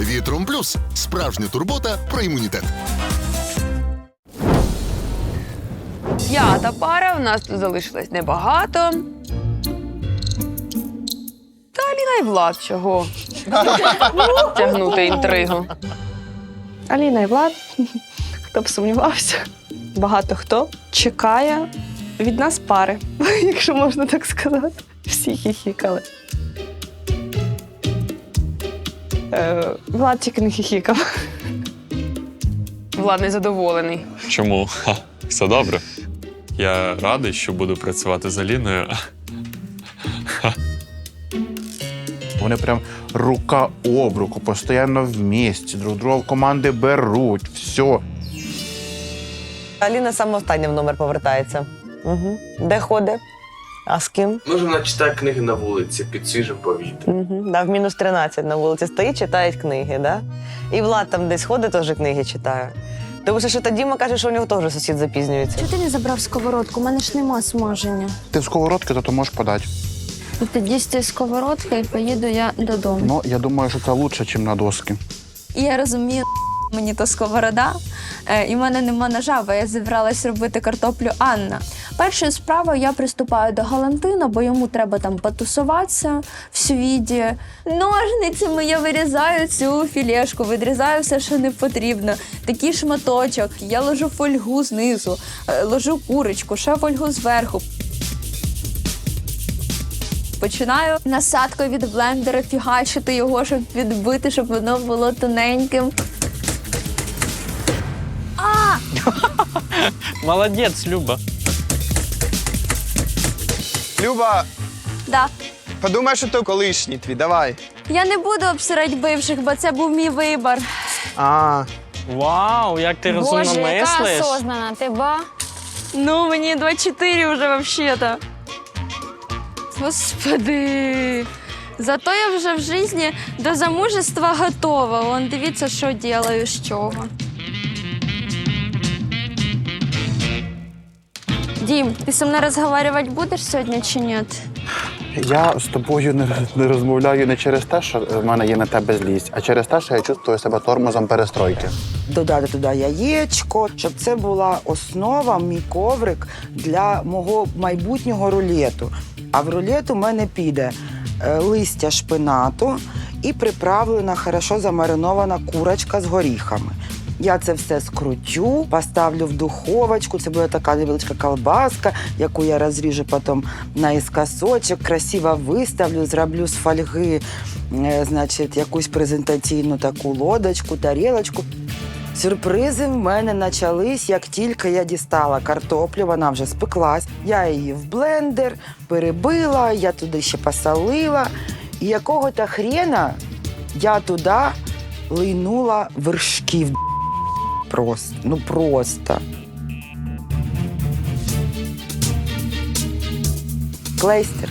Вітром плюс справжня турбота про імунітет. П'ята пара. У нас тут залишилось небагато. Та Аліна і Влад чого? Тягнути інтригу. Аліна і Влад, хто б сумнівався, багато хто чекає від нас пари, якщо можна так сказати. Всі хіхікали. Влад тільки не хіхікав. Влад незадоволений. Чому? Ха, все добре. Я радий, що буду працювати з Аліною. Вони прям рука об руку, постійно в місті, друг друга в команди беруть, все. Аліна саме остання в номер повертається. Угу. Де ходить? А з ким? Може, вона читає книги на вулиці під свіжим повітрям. Угу. Да, в мінус 13 на вулиці стоїть, читає книги, да? І Влад там десь ходить, теж книги читає. Тому що та Діма каже, що у нього теж сусід запізнюється. Чого ти не забрав сковородку? У мене ж нема смаження. Ти в сковородки, то, то можеш подати. І тоді з цієї сковородки і поїду я додому. Ну, я думаю, що це краще, ніж на доски. І я розумію, мені то сковорода, е, і в мене нема ножа, бо я зібралась робити картоплю Анна. Першою справою я приступаю до Галантина, бо йому треба там потусуватися в свіді. Ножницями я вирізаю цю філешку, відрізаю все, що не потрібно. Такий шматочок. Я ложу фольгу знизу, е, ложу курочку, ще фольгу зверху. Починаю насадкою від блендера фігачити його, щоб відбити, щоб воно було тоненьким. Молодець, Люба. Люба, Да. подумай, що то колишній твій, давай. Я не буду обсирати бивших, бо це був мій вибір. А, Вау, як ти розумно Боже, яка мислиш. осознана, ти ба? Ну, мені 24 вже взагалі-то. Господи. Зато я вже в житті до замужества готова. Вон дивіться, що ділаю, з чого. Дім, ти зі мною розмовляти будеш сьогодні чи ні? Я з тобою не, не розмовляю не через те, що в мене є на тебе злість, а через те, що я чувствую себе тормозом перестройки. додати туди яєчко, щоб це була основа, мій коврик для мого майбутнього рулету. А в рулет у мене піде е, листя шпинату і приправлена, хорошо замаринована курочка з горіхами. Я це все скрутю, поставлю в духовочку. Це буде така невеличка колбаска, яку я розріжу потім наіскосочок, красиво виставлю, зроблю з фольги, е, значить, якусь презентаційну таку лодочку, тарілочку. Сюрпризи в мене почались, як тільки я дістала картоплю, вона вже спеклась. Я її в блендер перебила, я туди ще посолила. І якого-то хрена я туди лийнула вершків. Просто, ну просто. Клейстер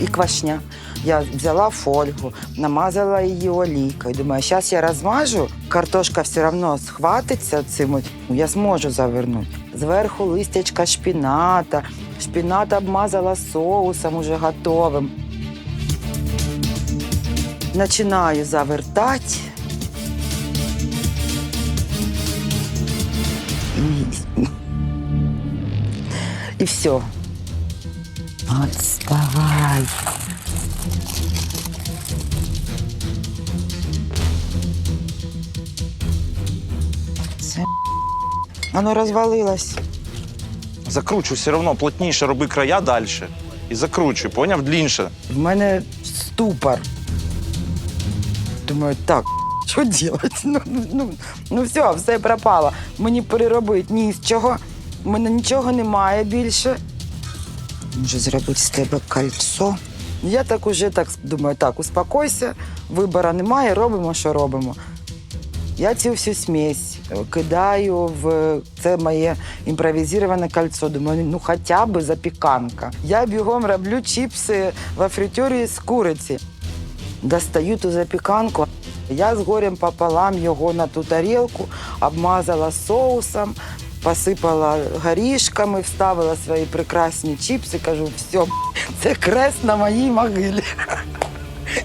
і квашня. Я взяла фольгу, намазала її олійкою. Думаю, зараз я розмажу, картошка все одно схватиться цим, ну, я зможу завернути. Зверху листячка шпіната, шпінат обмазала соусом уже готовим. Починаю завертати. І все. Отставай. Це воно розвалилось. Закручуй все одно плотніше, роби края далі. І закручуй, поняв? Длінше. В мене ступор. Думаю, так, що робити? Ну, ну, ну все, все пропало. Мені переробити ні з чого. У мене нічого немає більше. Може зробити з тебе кольцо. Я так уже так думаю, так, успокойся, вибору немає, робимо, що робимо. Я цю всю смесь кидаю в це моє імпровізоване кольцо. Думаю, ну хоча б запіканка. Я бігом роблю чіпси во фритюрі з куриці. Достаю ту запіканку. Я з горем пополам його на ту тарілку, обмазала соусом, посипала горішками, вставила свої прекрасні чіпси. Кажу, все, це крест на моїй могилі.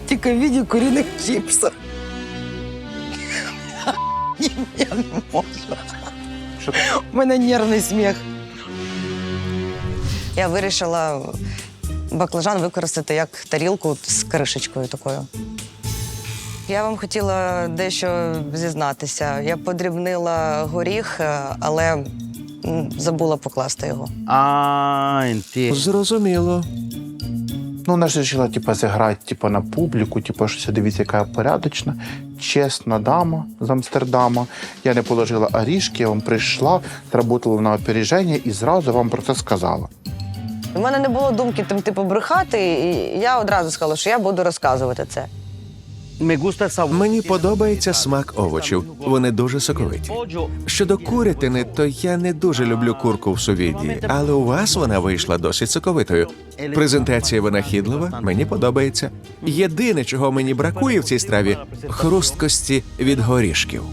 Тільки в віді куріних чіпсів. Я не можу. У мене нервний сміх. Я вирішила баклажан використати як тарілку з кришечкою такою. Я вам хотіла дещо зізнатися. Я подрібнила горіх, е, але забула покласти його. А, інти. Зрозуміло. Ну, вона ж вирішила, типу, зіграти типу, на публіку, типу, що дивіться, яка я порядочна, чесна дама з Амстердама. Я не положила орішки, я вам прийшла, зробила на опереження і зразу вам про це сказала. У мене не було думки там, типу, брехати, і я одразу сказала, що я буду розказувати це. Мені подобається смак овочів. Вони дуже соковиті. Щодо курятини, то я не дуже люблю курку в сувіді, але у вас вона вийшла досить соковитою. Презентація винахідлива, мені подобається. Єдине, чого мені бракує в цій страві хрусткості від горішків.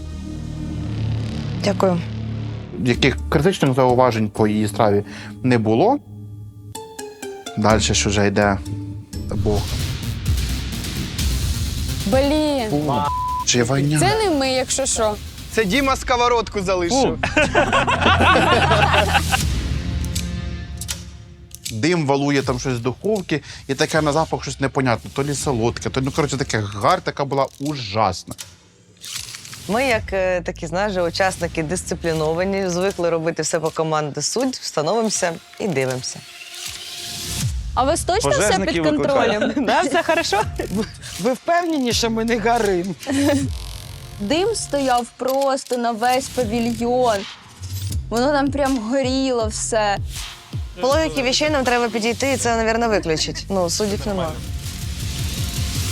Дякую. Яких критичних зауважень по її страві не було. Далі ж вже йде Бог. Блін, Чи войня? це не ми, якщо що. Це Діма сковородку залишив. Дим валує там щось з духовки, і таке на запах щось непонятне. То лі солодке, то ну коротше таке гар, така була ужасна. Ми, як е, такі, знаєш, учасники дисципліновані, звикли робити все по команді суддів, становимося і дивимося. А у вас точно все під Пожежників контролем? Да, все хорошо? Ви впевнені, що ми не гарим? Дим стояв просто на весь павільйон. Воно там прям горіло все. По логіки вещей нам треба підійти і це, мабуть, виключить. Ну, суддів немає.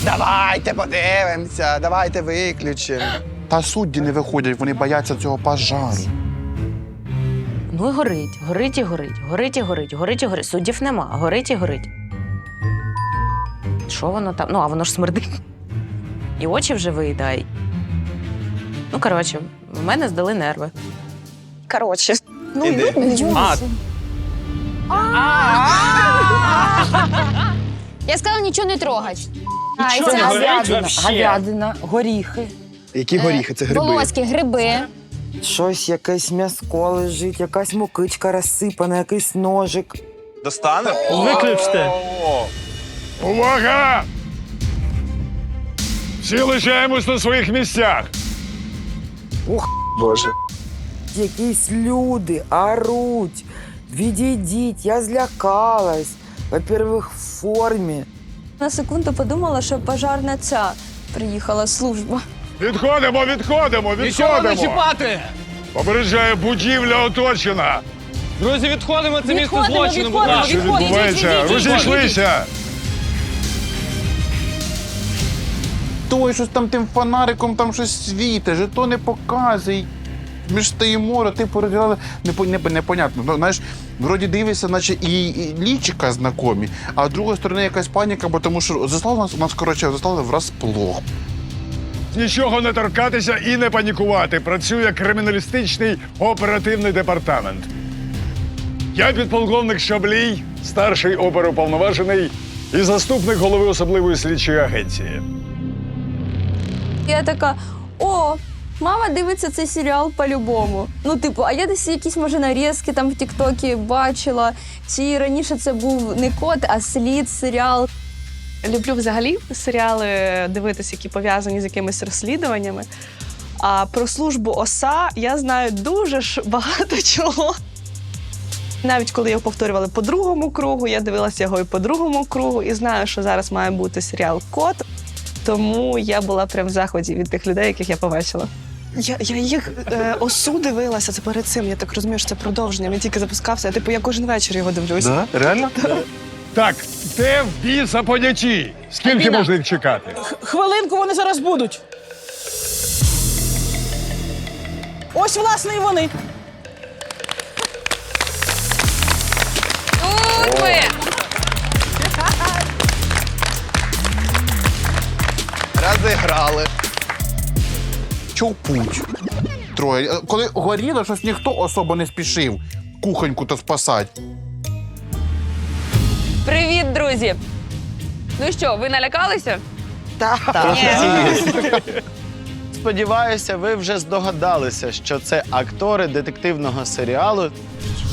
Давайте подивимося, давайте виключимо. Та судді не виходять, вони бояться цього пожару. Ну і горить, горить і горить, горить і горить, горить і горить. Суддів нема, горить і горить. Що воно там? Ну, а воно ж смердить. І очі вже виїдає. Ну, коротше, в мене здали нерви. Коротше. Ну, Іди. А, Я сказала нічого не трогати. А, і Нічого це не горить Говядина, вообще. говядина, горіхи. Які горіхи? Це гриби. волоські гриби. Щось, якесь м'яско лежить, якась мукичка розсипана, якийсь ножик. достане? Виключте. О, Увага! Всі лишаємось на своїх місцях. Боже. Якісь люди оруть. Відійдіть, я злякалась. Во-первых, в формі. На секунду подумала, що пожарна ця приїхала служба. Відходимо, відходимо, відходимо. чіпати! Попереджаю, будівля оточена. Друзі, відходимо, це місце Відходимо, злочину, будь відходимо, ласка. Що відбувається? Розійшлися. Той щось там тим фонариком там щось світить, жито не показує. Ми ж стоїмо, непо- непо- непонятно. Ну, знаєш, вроді дивишся, наче і, і лічика знакомі, а з другої сторони якась паніка, бо тому що заслали нас, нас коротше, заслали врасплох. Нічого не торкатися і не панікувати. Працює криміналістичний оперативний департамент. Я підполковник Шаблій, старший оперуповноважений і заступник голови особливої слідчої агенції. Я така: о, мама дивиться цей серіал по-любому. Ну, типу, а я десь якісь, може, нарізки там в Тіктокі бачила. Чи раніше це був не кот, а слід серіал. Люблю взагалі серіали дивитися, які пов'язані з якимись розслідуваннями. А про службу ОСА я знаю дуже ж багато чого. Навіть коли його повторювали по другому кругу, я дивилася його і по другому кругу, і знаю, що зараз має бути серіал Кот. Тому я була прям в захваті від тих людей, яких я побачила. Я, я їх е, осу дивилася це перед цим. Я так розумію, що це продовження. Він тільки запускався. Типу, я кожен вечір його дивлюсь. Да? Реально? Так, де в біса поняті? Скільки можна їх чекати? Хвилинку, вони зараз будуть. Ось, власне, і вони. Розіграли. Чопуть. Троє. Е, Коли горіло, щось ніхто особо не спішив кухоньку то спасати. Привіт, друзі! Ну що, ви налякалися? Так. сподіваюся, ви вже здогадалися, що це актори детективного серіалу.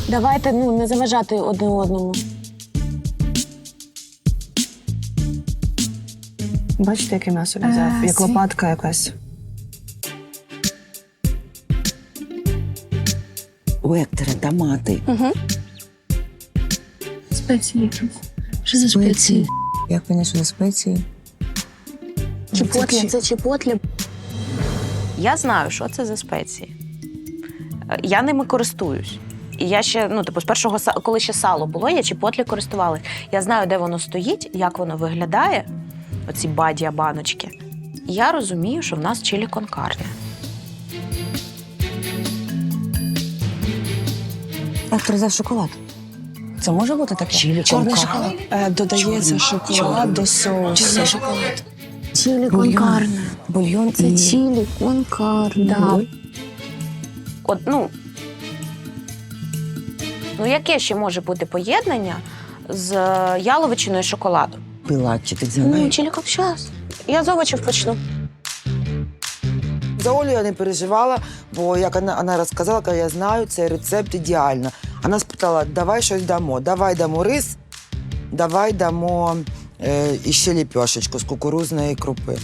Давайте ну не заважати одне одному. Бачите, яке м'ясо він взяв? Як лопатка якась. Вектори, томати. Спеції. Що за спеції? Як вони що спеції? Чіпотля, це чіпотля. Я знаю, що це за спеції. Е, Я ними користуюсь. І я ще, ну, типу, з першого са- коли ще сало було, я чіпотлі користувалась. Я знаю, де воно стоїть, як воно виглядає, оці бадія баночки. Я розумію, що в нас чилі конкарне. Ектор взяв шоколад. Це може бути таке? Чилі Чорний шоколад. Е, додається шоколад до соусу. шоколад. Чілі конкарне. Бульйон Це чілі конкарне. Да. От, ну, ну, яке ще може бути поєднання з е, яловичиною і шоколадом? Пила, чи ти? Ну, чилі зараз. Я з овочів почну. За Олю я не переживала, бо як вона, вона розказала, каже, я знаю, цей рецепт ідеально. Вона спитала, давай щось дамо. Давай дамо рис, давай дамо е, іще ліпешечку з кукурузної крупи.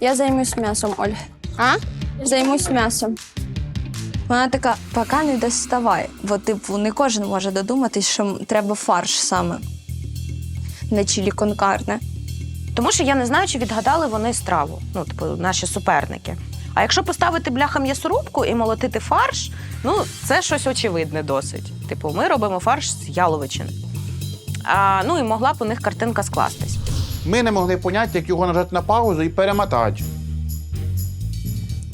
Я займусь м'ясом, Оль. А? Займусь м'ясом. Вона така, поки не доставай. Бо, типу, не кожен може додуматись, що м- треба фарш саме. Не чилі конкарне. Тому що я не знаю, чи відгадали вони страву, ну, типу, наші суперники. А якщо поставити бляха м'ясорубку і молотити фарш, ну це щось очевидне досить. Типу, ми робимо фарш з яловичини. А, ну і могла б у них картинка скластись. Ми не могли поняти, як його нажати на паузу і перемотати.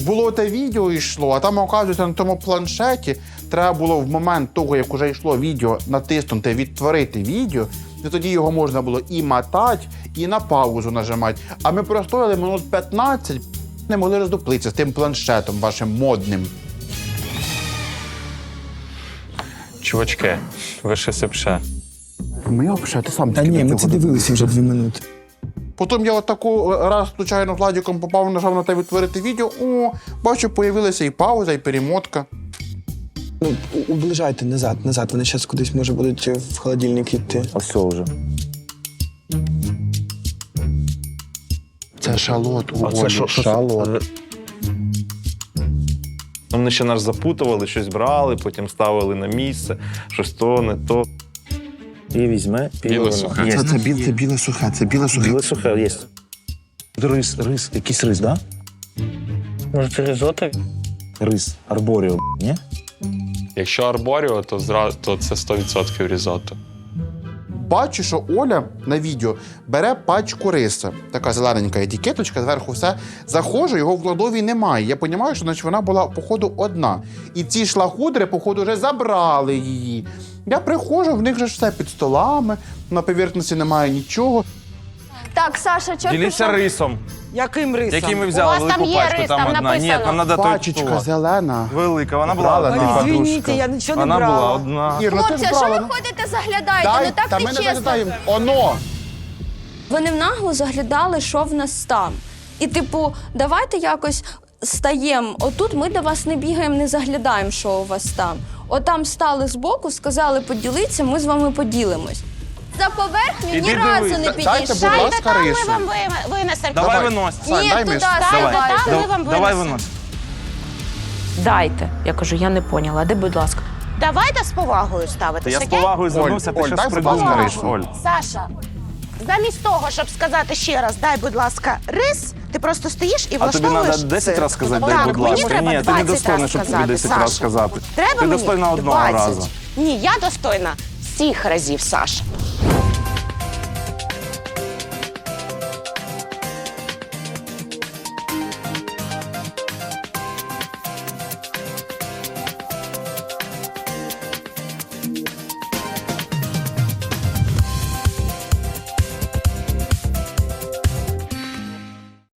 Було те відео йшло, а там, оказується, на тому планшеті треба було в момент того, як вже йшло відео, натиснути відтворити відео, і тоді його можна було і мотати, і на паузу нажимати. А ми простояли минут 15, не могли роздуплитися з тим планшетом вашим модним. Чувачки, ви щось взагалі. Ми взагалі, ти сам Та ні, ми це дивилися вже дві минути. Потім я отаку раз случайно Владіком попав, нажав на те відтворити відео. О, бачу, появилася і пауза, і перемотка. Ну, уближайте назад, назад. Вони зараз кудись може будуть в холодильник йти. А все вже. Це шалот у що шалот. Ну, Вони ще нас запутували, щось брали, потім ставили на місце, щось то, не то. І візьме Біле сухе. Це, це, біл, це біле сухе, це біле сухе. Біле сухе є. Рис, рис, якийсь рис, да? Може, це ризотто? Рис, арборіо, ні? Якщо арборіо, то, зра... то це 100% різотто. Бачу, що Оля на відео бере пачку риса. Така зелененька етикеточка, зверху все. Заходжу, його в кладовій немає. Я розумію, що значить, вона була, походу, одна. І ці шлагудри, походу, вже забрали її. Я приходжу, в них же ж все під столами, на поверхності немає нічого. Так, Саша, чого Діліться рисом. Яким рисом? Який ми взяли велику пачку, там, одна. Ні, нам треба Пачечка зелена. Велика, вона була Брала одна. Ой, подружка. Извините, я нічого не Вона брала. була одна. Ір, ну ти Хлопці, а що брала. ви ходите, заглядаєте? Дай, ну так та не ми не чесно. заглядаємо. Оно! Вони нагло заглядали, що в нас там. І, типу, давайте якось стаємо. Отут ми до вас не бігаємо, не заглядаємо, що у вас там. Отам стали збоку, сказали поділитися, ми з вами поділимось. За поверхню ні Іди разу дивись. не Дайте, будь підійшли. ласка, рису. винесемо. Давай винось. Сань, Ні, дай туди, мені. давай. Давай, вам давай винесемо. винось. Дайте. Я кажу, я не поняла. Де, будь ласка. Давайте з повагою ставитися. Я з окей? повагою звернувся, ти Оль, щось дай, будь ласка, придумаєш, рису. Оль. Саша, замість того, щоб сказати ще раз, дай, будь ласка, рис, ти просто стоїш і А тобі влаштовуєш треба 10 цирк. разів сказати, Так, дай, будь мені ласка. треба Ні, ти 20 не достойна, раз щоб тобі сказати, 10 разів Саша. сказати. Треба Ти мені достойна одного 20. разу. Ні, я достойна всіх разів, Саша.